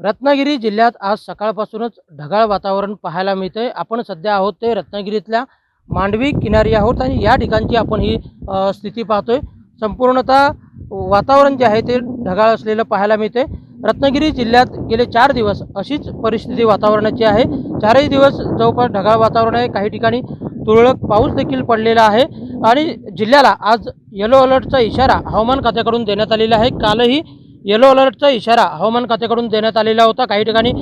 रत्नागिरी जिल्ह्यात आज सकाळपासूनच ढगाळ वातावरण पाहायला मिळते आपण सध्या आहोत ते रत्नागिरीतल्या मांडवी किनारी आहोत आणि या ठिकाणची आपण ही स्थिती पाहतोय. संपूर्णतः वातावरण जे आहे ते ढगाळ असलेलं पाहायला मिळते रत्नागिरी जिल्ह्यात गेले चार दिवस अशीच परिस्थिती वातावरणाची आहे. चारही दिवस जवळपास ढगाळ वातावरण आहे. काही ठिकाणी तुरळक पाऊस देखील पडलेला आहे. आणि जिल्ह्याला आज येलो अलर्टचा इशारा हवामान खात्याकडून देण्यात आलेला आहे. कालही येलो अलर्टचा इशारा हवामान खात्याकडून देण्यात आलेला होता. काही ठिकाणी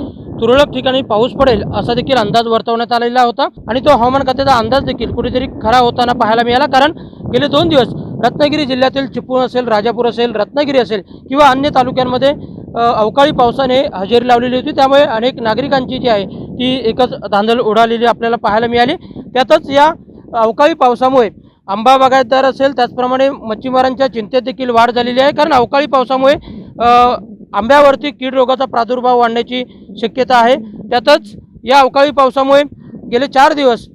तुरळक ठिकाणी पाऊस पडेल असा देखील अंदाज वर्तवण्यात आलेला होता आणि तो हवामान खात्याचा अंदाज देखील कुठेतरी खरा होताना पाहायला मिळाला. कारण गेले दोन दिवस रत्नागिरी जिल्ह्यातील चिपळूण असेल राजापूर असेल रत्नागिरी असेल किंवा अन्य तालुक्यांमध्ये अवकाळी पावसाने हजेरी लावलेली होती. त्यामुळे अनेक नागरिकांची जी आहे ती एकच धांदल उडालेली आपल्याला पाहायला मिळाली. त्यातच या अवकाळी पावसामुळे आंबा बागायतदार असेल त्याचप्रमाणे मच्छीमारांच्या चिंतेत देखील वाढ झालेली आहे. कारण अवकाळी पावसामुळे आंब्यावरती कीड रोगाचा प्रादुर्भाव वाढण्याची शक्यता आहे. त्यातच या अवकाळी पावसामुळे गेले चार दिवस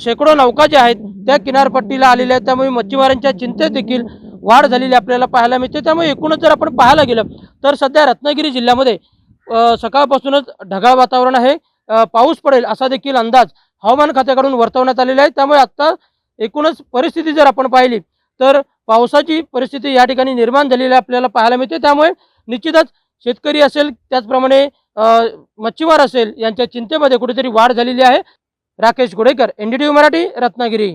शेकडो नौका ज्या आहेत त्या किनारपट्टीला आलेल्या आहेत. त्यामुळे मच्छीमारांच्या चिंतेत देखील वाढ झालेली आपल्याला पाहायला मिळते. त्यामुळे एकूणच जर आपण पाहायला गेलं तर सध्या रत्नागिरी जिल्ह्यामध्ये सकाळपासूनच ढगाळ वातावरण आहे. पाऊस पडेल असा देखील अंदाज हवामान खात्याकडून वर्तवण्यात आलेला आहे. त्यामुळे आत्ता एकूणच परिस्थिती जर आपण पाहिली तर पावसाची परिस्थिती या ठिकाणी निर्माण झालेली आपल्याला पाहायला मिळते. त्यामुळे निश्चितच शेतकरी असेल त्याचप्रमाणे मच्छीमार असेल यांच्या चिंतेमध्ये कुठेतरी वाढ झालेली आहे. राकेश गोडेकर एनडीटीव्ही मराठी रत्नागिरी.